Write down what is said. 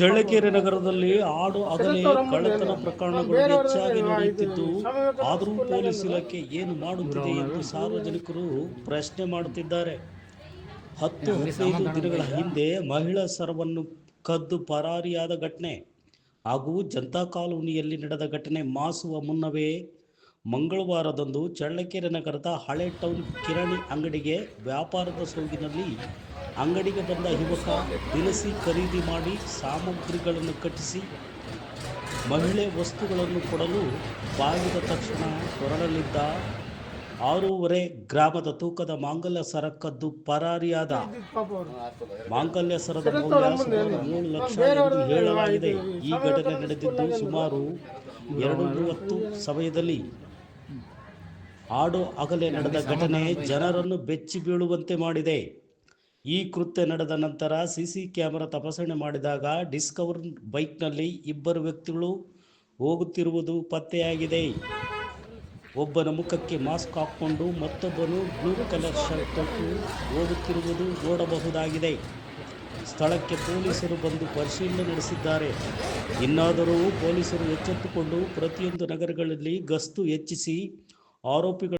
ಚಳ್ಳಕೆರೆ ನಗರದಲ್ಲಿ ಆಡು ಅಗಲೇ ಕಳ್ಳತನ ಪ್ರಕರಣಗಳು ಹೆಚ್ಚಾಗಿ ನಡೆಯುತ್ತಿದ್ದು, ಆದರೂ ಪೊಲೀಸ್ ಇಲಾಖೆ ಏನು ಮಾಡುತ್ತಿದೆ ಎಂದು ಸಾರ್ವಜನಿಕರು ಪ್ರಶ್ನೆ ಮಾಡುತ್ತಿದ್ದಾರೆ. ಹತ್ತು ಹದಿನೈದು ದಿನಗಳ ಹಿಂದೆ ಮಹಿಳಾ ಸರವನ್ನು ಕದ್ದು ಪರಾರಿಯಾದ ಘಟನೆ ಹಾಗೂ ಜನತಾ ಕಾಲೋನಿಯಲ್ಲಿ ನಡೆದ ಘಟನೆ ಮಾಸುವ ಮುನ್ನವೇ ಮಂಗಳವಾರದಂದು ಚಳ್ಳಕೆರೆ ನಗರದ ಹಳೆ ಟೌನ್ ಕಿರಾಣಿ ಅಂಗಡಿಗೆ ವ್ಯಾಪಾರದ ಸೋಗಿನಲ್ಲಿ ಅಂಗಡಿಗೆ ಬಂದ ಯುವಕ ದಿನಸಿ ಖರೀದಿ ಮಾಡಿ ಸಾಮಗ್ರಿಗಳನ್ನು ಕಟ್ಟಿಸಿ ಮಹಿಳೆ ವಸ್ತುಗಳನ್ನು ಕೊಡಲು ಬಾಗಿದ ತಕ್ಷಣ ಹೊರಡಲಿದ್ದ ಆರೂವರೆ ಗ್ರಾಮದ ತೂಕದ ಮಾಂಗಲ್ಯ ಸರ ಕದ್ದು ಪರಾರಿಯಾದ ಮಾಂಗಲ್ಯ ಸರದ ಮೌಲ್ಯ ಸುಮಾರು ಮೂರು ಲಕ್ಷ ಎಂದು ಹೇಳಲಾಗಿದೆ. ಈ ಘಟನೆ ನಡೆದಿದ್ದು ಸುಮಾರು ಎರಡು ಮೂವತ್ತು ಸಮಯದಲ್ಲಿ ಆಡು ಅಗಲೆ ನಡೆದ ಘಟನೆ ಜನರನ್ನು ಬೆಚ್ಚಿ ಬೀಳುವಂತೆ ಮಾಡಿದೆ. ಈ ಕೃತ್ಯ ನಡೆದ ನಂತರ ಸಿಸಿ ಕ್ಯಾಮೆರಾ ತಪಾಸಣೆ ಮಾಡಿದಾಗ ಡಿಸ್ಕವರ್ ಬೈಕ್ನಲ್ಲಿ ಇಬ್ಬರು ವ್ಯಕ್ತಿಗಳು ಹೋಗುತ್ತಿರುವುದು ಪತ್ತೆಯಾಗಿದೆ. ಒಬ್ಬನ ಮುಖಕ್ಕೆ ಮಾಸ್ಕ್ ಹಾಕ್ಕೊಂಡು ಮತ್ತೊಬ್ಬನು ಬ್ಲೂ ಕಲರ್ ಶರ್ಟ್ ತೊಟ್ಟು ಹೋಗುತ್ತಿರುವುದು ನೋಡಬಹುದಾಗಿದೆ. ಸ್ಥಳಕ್ಕೆ ಪೊಲೀಸರು ಬಂದು ಪರಿಶೀಲನೆ ನಡೆಸಿದ್ದಾರೆ. ಇನ್ನಾದರೂ ಪೊಲೀಸರು ಎಚ್ಚೆತ್ತುಕೊಂಡು ಪ್ರತಿಯೊಂದು ನಗರಗಳಲ್ಲಿ ಗಸ್ತು ಹೆಚ್ಚಿಸಿ ಆರೋಪಿಗಳ